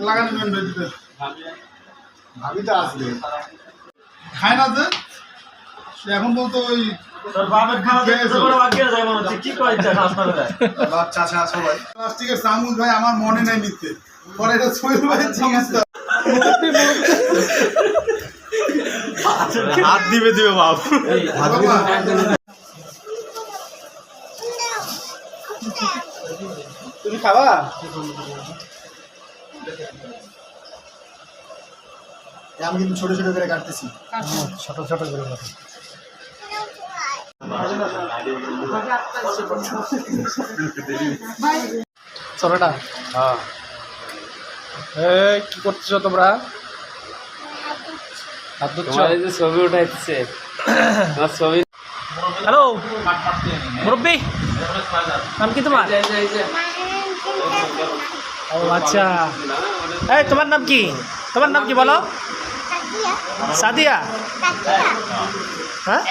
লাগানো বেন্ডেজ ভাবি তো আসবে খায় না যে? সে এখন বলতো ওই প্লাস্টিকের চামচ ভাই আমার মনে নেই নিতে পরে এটা ভাইয়ের চামচটা হাত দিবে দিবে বাপ। তুমি খাবা? আমি কিন্তু ছোট ছোট করে কাটতেছি। ছোট ছোট করে কাটো। ছোটটা? হ্যাঁ। কি করতেছো তোমরা? হাত ধুচ্ছ? ছবি উঠাইছে ছবি হ্যালো মুরব্বী নাম কি তোমার? ও আচ্ছা। এই তোমার নাম কি? তোমার নাম কি বলো? সাদিয়া। হ্যাঁ।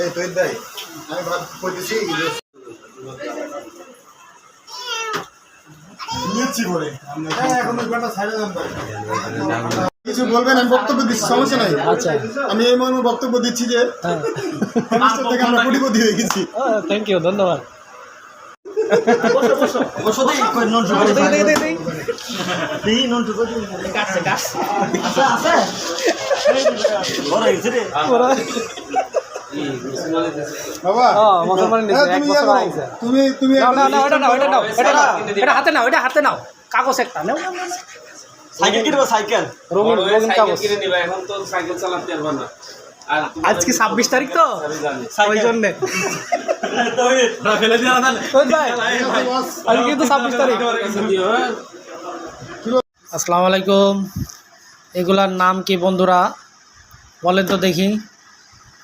এই তো ভাই আমি ভাব কইতেছি এখন ওই ব্যাটা দেন ভাই। কিছু বলবেন? আমি বক্তব্য দিচ্ছি সমস্যা নাই। আচ্ছা। আমি এই মর্মে বক্তব্য দিচ্ছি যে হ্যাঁ। থেকে আমরা কোটিপতি হয়ে গেছি। থ্যাংক ইউ ধন্যবাদ। তুমি। তুমি হাতে নাও এটা হাতে নাও। কাগজ একটা নাও। সাইকেল কিনবো সাইকেল। রঙিন রঙিন কাগজ। কিনে নিবা এখন তো সাইকেল চালাতে পারবা না। আজকে ছাব্বিশ তারিখ তো? ওই জন্যে। আজকে ছাব্বিশ তারিখ? আসসালামু আলাইকুম। এগুলার নাম কি বন্ধুরা? বলেন তো দেখি।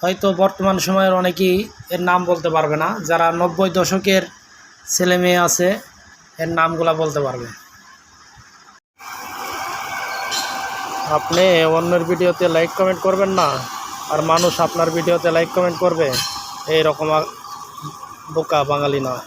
হয়তো বর্তমান সময়ের অনেকেই এর নাম বলতে পারবে না। যারা নব্বই দশকের ছেলে মেয়ে আছে এর নামগুলা বলতে পারবে। আপনি অন্যের ভিডিওতে লাইক কমেন্ট করবেন না, আর মানুষ আপনার ভিডিওতে লাইক কমেন্ট করবে এই রকম বোকা বাঙালি নয়।